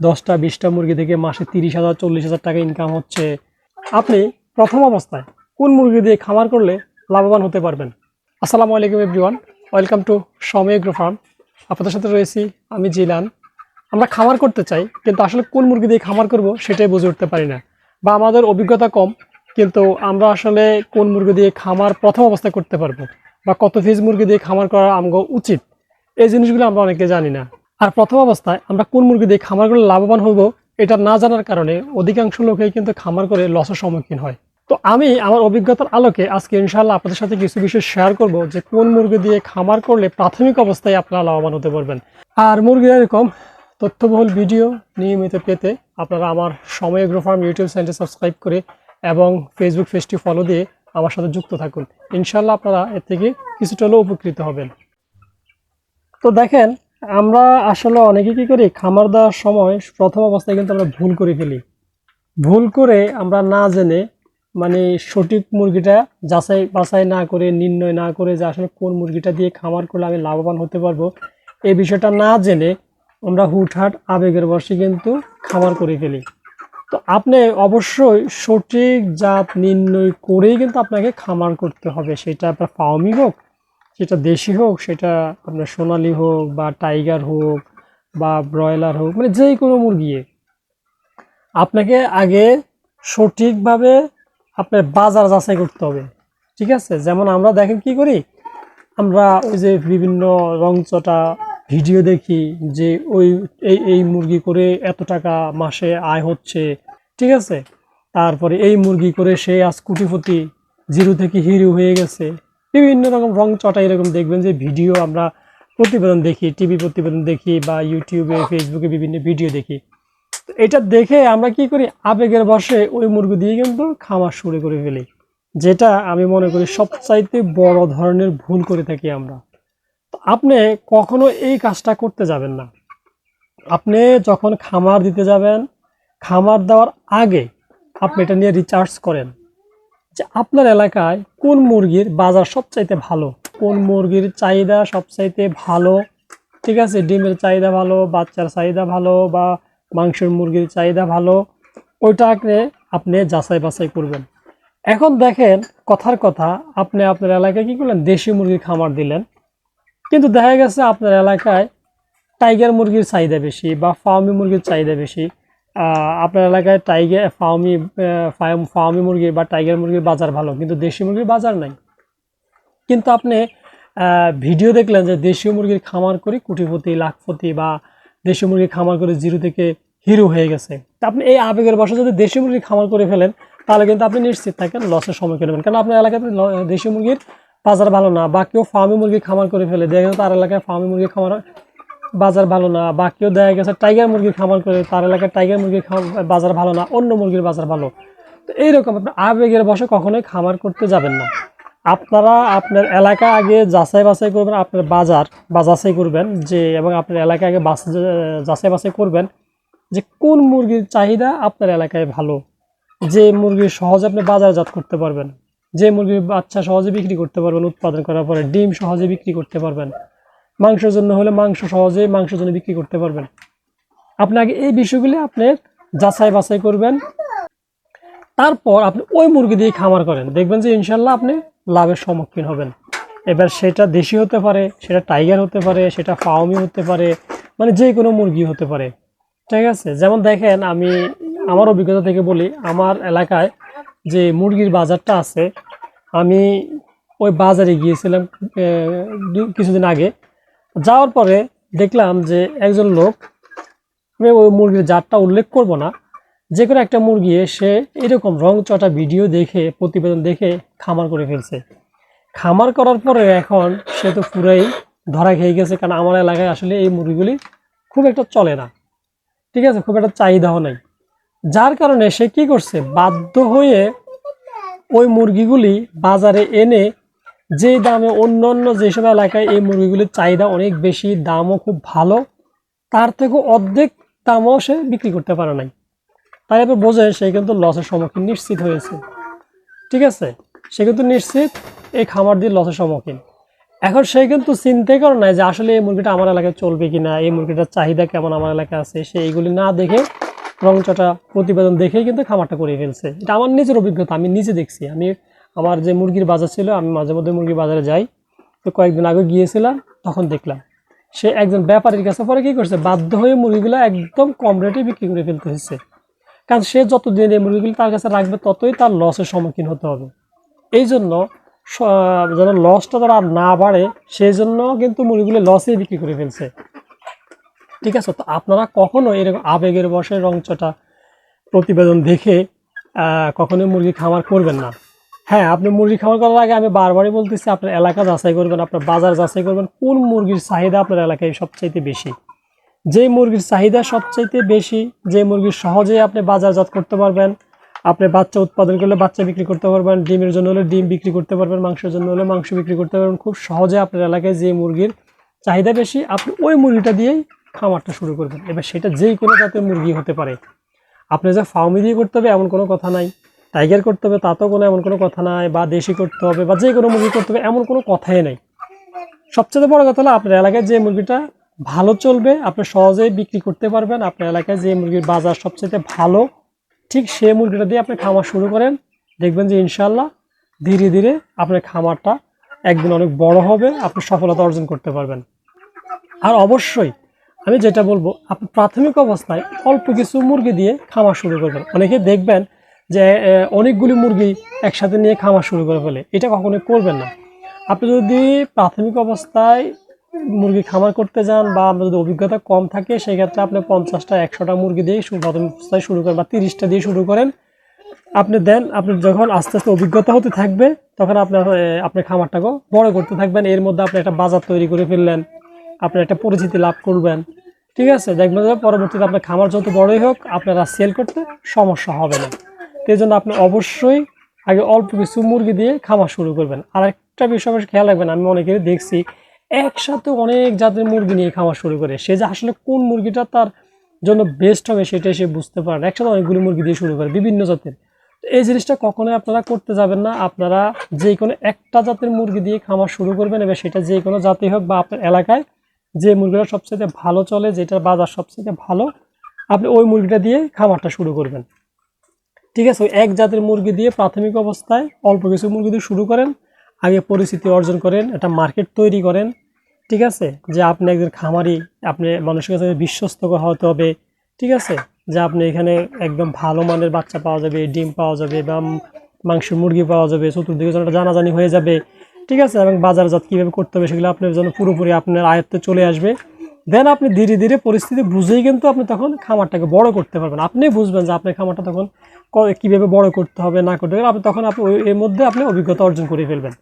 দশটা, বিশটা মুরগি থেকে মাসে তিরিশ হাজার, চল্লিশ হাজার টাকা ইনকাম হচ্ছে। আপনি প্রথম অবস্থায় কোন মুরগি দিয়ে খামার করলে লাভবান হতে পারবেন? আসসালামু আলাইকুম everyone welcome to Somoy agro farm আপনাদের সাথে রয়েছি আমি জিলান। আমরা খামার করতে চাই, কিন্তু আসলে কোন মুরগি দিয়ে খামার করব সেটাই বুঝে উঠতে পারি না। বা আমাদের অভিজ্ঞতা কম, কিন্তু আমরা আসলে কোন মুরগি দিয়ে খামার প্রথম অবস্থায় করতে পারব? বা কত ফিজ মুরগি দিয়ে খামার করা আমগো উচিত? এই জিনিসগুলো আমরা অনেকে জানি না। আর প্রথম অবস্থায় আমরা কোন মুরগি দিয়ে খামার লাভবান হব, এটা না জানার কারণে অধিকাংশ লোকেই কিন্তু খামার করে লসের সম্মুখীন হয়। তো আমি আমার অভিজ্ঞতার আলোকে আজকে ইনশাল্লাহ আপনাদের সাথে কিছু বিষয় শেয়ার করব যে কোন মুরগি দিয়ে খামার করলে প্রাথমিক অবস্থায় আপনারা লাভবান হতে পারবেন। আর মুরগির এরকম তথ্যবহুল ভিডিও নিয়মিত পেতে আপনারা আমার সময় এগ্রো ফার্ম ইউটিউব চ্যানেলটি সাবস্ক্রাইব করে এবং ফেসবুক পেজটি ফলো দিয়ে আমার সাথে যুক্ত থাকুন। ইনশাল্লাহ আপনারা এর থেকে কিছুটা হলেও উপকৃত হবেন। তো দেখেন আমরা আসলে অনেকে কি করি? খামার দেওয়ার সময় প্রথম অবস্থায় কিন্তু আমরা ভুল করে ফেলি। ভুল করে আমরা না জেনে মানে সঠিক মুরগিটা যাচাই বাছাই না করে, নির্ণয় না করে যে আসলে কোন মুরগিটা দিয়ে খামার করলে আমি লাভবান হতে পারব, এই বিষয়টা না জেনে আমরা হুটহাট আবেগের বসে কিন্তু খামার করে ফেলি। তো আপনি অবশ্যই সঠিক জাত নির্ণয় করেই কিন্তু আপনাকে খামার করতে হবে। সেটা আপনার ফার্মি হোক সেটা দেশি হোক, সেটা আপনার সোনালি হোক বা টাইগার হোক বা ব্রয়লার হোক মানে যেই কোনো মুরগি আপনাকে আগে সঠিকভাবে আপনার বাজার যাচাই করতে হবে, ঠিক আছে? যেমন আমরা দেখেন কি করি? আমরা ওই যে বিভিন্ন রংচটা ভিডিও দেখি যে ওই, এই এই মুরগি করে এত টাকা মাসে আয় হচ্ছে, ঠিক আছে? তারপরে এই মুরগি করে সে আজ কোটিপতি জিরো থেকে হিরো হয়ে গেছে বিভিন্ন রকম রং চটা এরকম দেখবেন যে ভিডিও আমরা প্রতিবেদন দেখি, টিভি প্রতিবেদন দেখি বা ইউটিউবে ফেসবুকে বিভিন্ন ভিডিও দেখি। তো এটা দেখে আমরা কি করি? আবেগের বসে ওই মুরগি দিয়ে কিন্তু খামার শুরু করে ফেলি, যেটা আমি মনে করি সবচাইতে বড় ধরনের ভুল করে থাকি আমরা। তো আপনি কখনো এই কাজটা করতে যাবেন না। আপনি যখন খামার দিতে যাবেন, খামার দেওয়ার আগে আপনি এটা নিয়ে রিচার্জ করেন। যে আপনার এলাকায় কোন মুরগির বাজার সবচাইতে ভালো? কোন মুরগির চাহিদা সবচাইতে ভালো? ঠিক আছে, ডিমের চাহিদা ভালো, বাচ্চার চাহিদা ভালো বা মাংসের মুরগির চাহিদা ভালো ওইটাকে আপনি যাচাই বাছাই করবেন। এখন দেখেন, কথার কথা, আপনি আপনার এলাকায় কী করলেন? দেশি মুরগির খামার দিলেন। কিন্তু দেখা গেছে আপনার এলাকায় টাইগার মুরগির চাহিদা বেশি বা ফার্মি মুরগির চাহিদা বেশি। আপনার এলাকায় টাইগার ফার্মি ফার্মি মুরগি বা টাইগার মুরগির বাজার ভালো, কিন্তু দেশি মুরগির বাজার নাই। কিন্তু আপনি ভিডিও দেখলেন যে দেশীয় মুরগির খামার করে কোটিপতি, লাখপতি বা দেশীয় মুরগির খামার করে জিরো থেকে হিরো হয়ে গেছে। আপনি এই আবেগের বসে যদি দেশীয় মুরগি খামার করে ফেলেন, তাহলে কিন্তু আপনি নিশ্চিত থাকেন লসের সম্মুখীন হবেন। কারণ আপনার এলাকাতে দেশীয় মুরগির বাজার ভালো না, বা কেউ ফার্মি মুরগি খামার করে ফেলে দেখা গেছে তার এলাকায় ফার্মি মুরগি খামার বাজার ভালো না, বা কেউ দেখা গেছে টাইগার মুরগির খামার করে, তার এলাকায় টাইগার মুরগির বাজার ভালো না, অন্য মুরগির বাজার ভালো। তো এইরকম আপনার আবেগের বসে কখনোই খামার করতে যাবেন না। আপনারা আপনার এলাকা আগে যাচাই বাছাই করবেন, আপনার বাজার বা যাচাই করবেন, যে এবং আপনার এলাকা আগে বাছ- যাচাই বাছাই করবেন, যে কোন মুরগির চাহিদা আপনার এলাকায় ভালো। যে মুরগি সহজে আপনি বাজারজাত করতে পারবেন, যে মুরগির বাচ্চা সহজে বিক্রি করতে পারবেন, উৎপাদন করার পরে ডিম সহজে বিক্রি করতে পারবেন। মাংসের জন্য হলে মাংস সহজে মাংসের জন্য বিক্রি করতে পারবেন। আপনাকে এই বিষয়গুলি আপনি যাচাই বাছাই করবেন। তারপর আপনি ওই মুরগি দিয়ে খামার করেন। দেখবেন যে ইনশাল্লাহ আপনি লাভের সম্মুখীন হবেন। এবার সেটা দেশি হতে পারে, সেটা টাইগার হতে পারে, সেটা ফাউমি হতে পারে মানে যে কোনো মুরগি হতে পারে। ঠিক আছে? যেমন দেখেন আমি আমার অভিজ্ঞতা থেকে বলি, আমার এলাকায় যে মুরগির বাজারটা আছে, আমি ওই বাজারে গিয়েছিলাম কিছুদিন আগে। যাওয়ার পরে দেখলাম যে একজন লোক আমি ওই মুরগির জাতটা উল্লেখ করব না। যে কোনো একটা মুরগি সে এরকম রং চটা ভিডিও দেখে, প্রতিবেদন দেখে খামার করে ফেলছে। খামার করার পরে এখন সে তো পুরাই ধরা খেয়ে গেছে, কারণ আমার এলাকায় আসলে এই মুরগিগুলি খুব একটা চলে না। ঠিক আছে, খুব একটা চাহিদাও নাই। যার কারণে সে কি করছে, বাধ্য হয়ে ওই মুরগিগুলি বাজারে এনে যে দামে অন্য অন্য যেসব এলাকায় এই মুরগিগুলির চাহিদা অনেক বেশি, দামও খুব ভালো, তার থেকে অর্ধেক দামও সে বিক্রি করতে পারে নাই। তাই আপনি বোঝেন সে কিন্তু লসের সম্মুখীন নিশ্চিত হয়েছে। ঠিক আছে? সে কিন্তু নিশ্চিত এই খামার দিয়ে লসের সম্মুখীন। এখন সে কিন্তু চিন্তাই করে না যে আসলে এই মুরগিটা আমার এলাকায় চলবে কিনা, এই মুরগিটার চাহিদা কেমন আমার এলাকায় আছে, সে এইগুলি না দেখে রংচটা প্রতিবেদন দেখেই কিন্তু খামারটা করে ফেলছে। এটা আমার নিজের অভিজ্ঞতা, আমি নিজে দেখছি, আমি আমার যে মুরগির বাজার ছিল, আমি মাঝে মধ্যে মুরগির বাজারে যাই। তো কয়েকদিন আগে গিয়েছিলাম, তখন দেখলাম, সে একজন ব্যাপারীর কাছে পরে কি করছে, বাধ্য হয়ে মুরগিগুলো একদম কম রেটে বিক্রি করে ফেলতে হয়েছে। কারণ সে যতদিন এই মুরগিগুলো তার কাছে রাখবে, ততই তার লসের সম্মুখীন হতে হবে। এই জন্য যেন লসটা তারা না বাড়ে, সেই জন্য কিন্তু মুরগিগুলো লসেই বিক্রি করে ফেলছে। ঠিক আছে? তো আপনারা কখনো এরকম আবেগের বসে রংচটা প্রতিবেদন দেখে কখনোই মুরগি খামার করবেন না। হ্যাঁ আপনি মুরগি খামার করার আগে আমি বারবারই বলতেছি, আপনার এলাকা যাচাই করবেন, আপনার বাজার যাচাই করবেন, কোন মুরগির চাহিদা আপনার এলাকায় সবচাইতে বেশি? যে মুরগির চাহিদা সবচাইতে বেশি যে মুরগির সহজেই আপনি বাজারজাত করতে পারবেন, আপনি বাচ্চা উৎপাদন করলে বাচ্চা বিক্রি করতে পারবেন, ডিমের জন্য হলে ডিম বিক্রি করতে পারবেন, মাংসের জন্য হলে মাংস বিক্রি করতে পারবেন, খুব সহজে আপনার এলাকায় যে মুরগির চাহিদা বেশি, আপনি ওই মুরগিটা দিয়েই খামারটা শুরু করবেন। এবার সেটা যেই কোনো জাতের মুরগি হতে পারে। আপনি যে ফার্মি দিয়ে করতে হবে, এমন কোনো কথা নাই। টাইগার করতে হবে তাতেও কোনো এমন কোনো কথা নাই, বা দেশি করতে হবে, বা যে কোনো মুরগি করতে হবে, এমন কোনো কথাই নাই। সবচেয়ে বড় কথা হলো, আপনার এলাকায় যে মুরগিটা ভালো চলবে, আপনি সহজেই বিক্রি করতে পারবেন, আপনার এলাকায় যে মুরগির বাজার সবচেয়ে ভালো, ঠিক সেই মুরগিটা দিয়ে আপনি খামার শুরু করেন, দেখবেন যে ইনশাল্লাহ ধীরে ধীরে আপনার খামারটা একদিন অনেক বড় হবে, আপনি সফলতা অর্জন করতে পারবেন। আর অবশ্যই আমি যেটা বলব আপনি প্রাথমিক অবস্থায় অল্প কিছু মুরগি দিয়ে খামার শুরু করবেন। অনেকে দেখবেন যে অনেকগুলি মুরগি একসাথে নিয়ে খামার শুরু করে ফেলে। এটা কখনোই করবেন না। আপনি যদি প্রাথমিক অবস্থায় মুরগি খামার করতে যান বা আপনার যদি অভিজ্ঞতা কম থাকে, সেক্ষেত্রে আপনি পঞ্চাশটা, একশোটা মুরগি দিয়ে প্রাথমিক অবস্থায় শুরু করেন বা তিরিশটা দিয়ে শুরু করেন। আপনি দেন, আপনি যখন আস্তে আস্তে অভিজ্ঞতা হতে থাকবে, তখন আপনার আপনার খামারটাকেও বড় করতে থাকবেন। এর মধ্যে আপনি একটা বাজার তৈরি করে ফেললেন, আপনি একটা পরিচিতি লাভ করবেন। ঠিক আছে? দেখবেন পরবর্তীতে আপনার খামার যত বড়ই হোক, আপনারা সেল করতে সমস্যা হবে না। জন্য আপনি অবশ্যই আগে অল্প কিছু মুরগি দিয়ে খামার শুরু করবেন। আর একটা বিষয় অবশ্যই খেয়াল রাখবেন, আমি অনেকেরই দেখছি একসাথে অনেক জাতের মুরগি নিয়ে খামার শুরু করে। সে যে আসলে কোন মুরগিটা তার জন্য বেস্ট হবে সেটাই সে বুঝতে পারে একসাথে অনেকগুলি মুরগি দিয়ে শুরু করে বিভিন্ন জাতের। এই জিনিসটা কখনোই আপনারা করতে যাবেন না। আপনারা যে কোনো একটা জাতের মুরগি দিয়ে খামার শুরু করবেন এবার সেটা যে কোনো জাতি হোক বা আপনার এলাকায় যে মুরগিটা সবচেয়ে ভালো চলে, যেটার বাজার সবচেয়ে ভালো, আপনি ওই মুরগিটা দিয়ে খামারটা শুরু করবেন। ঠিক আছে, ওই এক জাতের মুরগি দিয়ে প্রাথমিক অবস্থায় অল্প কিছু মুরগি দিয়ে শুরু করেন, আগে পরিস্থিতি অর্জন করেন, একটা মার্কেট তৈরি করেন, ঠিক আছে? যে আপনি একজন খামারি, আপনি মানুষের কাছে বিশ্বস্ত হতে হবে, ঠিক আছে? যে আপনি এখানে একদম ভালো মানের বাচ্চা পাওয়া যাবে, ডিম পাওয়া যাবে বা মাংসের মুরগি পাওয়া যাবে, চতুর্দিকে যেন জানাজানি হয়ে যাবে, ঠিক আছে? এবং বাজারজাত কীভাবে করতে হবে সেগুলো আপনার জন্য পুরোপুরি আপনার আয়ত্তে চলে আসবে। দেন আপনি ধীরে ধীরে পরিস্থিতি বুঝেই কিন্তু আপনি তখন খামারটাকে বড় করতে পারবেন। আপনি বুঝবেন যে আপনার খামারটা তখন কীভাবে বড় করতে হবে, না করতে হবে। আপনি তখন আপনি এর মধ্যে আপনি অভিজ্ঞতা অর্জন করে ফেলবেন।